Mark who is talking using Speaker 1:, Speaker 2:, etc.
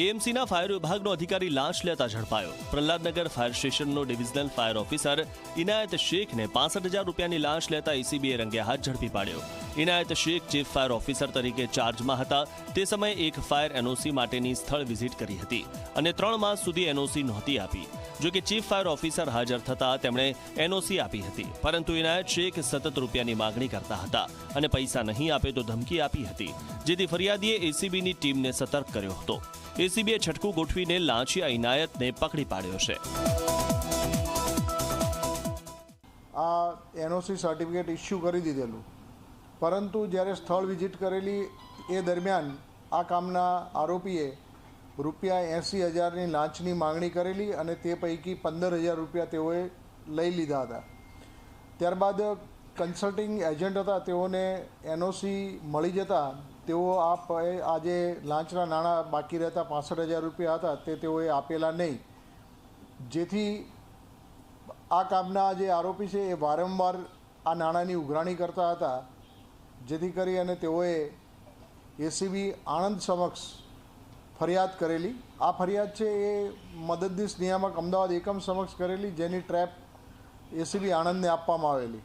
Speaker 1: એએમસીના fire વિભાગનો અધિકારી લાંચ લેતા ઝડપાયો. પ્રહલાદનગર ફાયર સ્ટેશનનો ડિવિઝનલ ફાયર ઓફિસર ઇનાયત શેખને પાસઠ હજાર રૂપિયાની લાંચ લેતા એસીબીએ રંગે હાથ ઝડપી પાડ્યો. Inayat Shaikh chief fire officer તરીકે ચાર્જમાં હતા. તે સમયે એક ફાયર એનઓસી માટેની સ્થળ વિઝિટ કરી હતી અને ત્રણ માસ સુધી એનઓસી નહોતી આપી. જો કે ચીફ ફાયર ઓફિસર હાજર થતા તેમણે એનઓસી આપી હતી. પરંતુ ઇનાયત શેખ સતત રૂપિયાની માગણી કરતા હતા અને પૈસા નહીં આપે તો ધમકી આપી હતી. જેથી ફરિયાદીએ એસીબીની ટીમને સતર્ક કર્યો હતો. એસીબીએ છટકું ગોઠવીને લાંચિયા ઇનાયતને પકડી પાડ્યો છે.
Speaker 2: આ એનઓસી સર્ટિફિકેટ ઇસ્યુ કરી દીધેલું. પરંતુ જ્યારે સ્થળ વિઝિટ કરેલી એ દરમિયાન આ કામના આરોપીએ રૂપિયા એંસી હજારની લાંચની માંગણી કરેલી અને તે પૈકી પંદર હજાર રૂપિયા તેઓએ લઈ લીધા હતા. ત્યારબાદ કન્સલ્ટિંગ એજન્ટ હતા, તેઓને એનઓસી મળી જતા તેઓ આ આજે લાંચના નાણાં બાકી રહેતા પાસઠ હજાર રૂપિયા હતા, તે તેઓએ આપેલા નહીં. જેથી આ કામના જે આરોપી છે, એ વારંવાર આ નાણાંની ઉઘરાણી કરતા હતા. જેથી કરી અને તેઓએ એસીબી આણંદ સમક્ષ ફરિયાદ કરેલી. આ ફરિયાદ છે, એ મદદનીશ નિયામક અમદાવાદ એકમ સમક્ષ કરેલી, જેની ટ્રેપ એસીબી આણંદને આપવામાં આવેલી.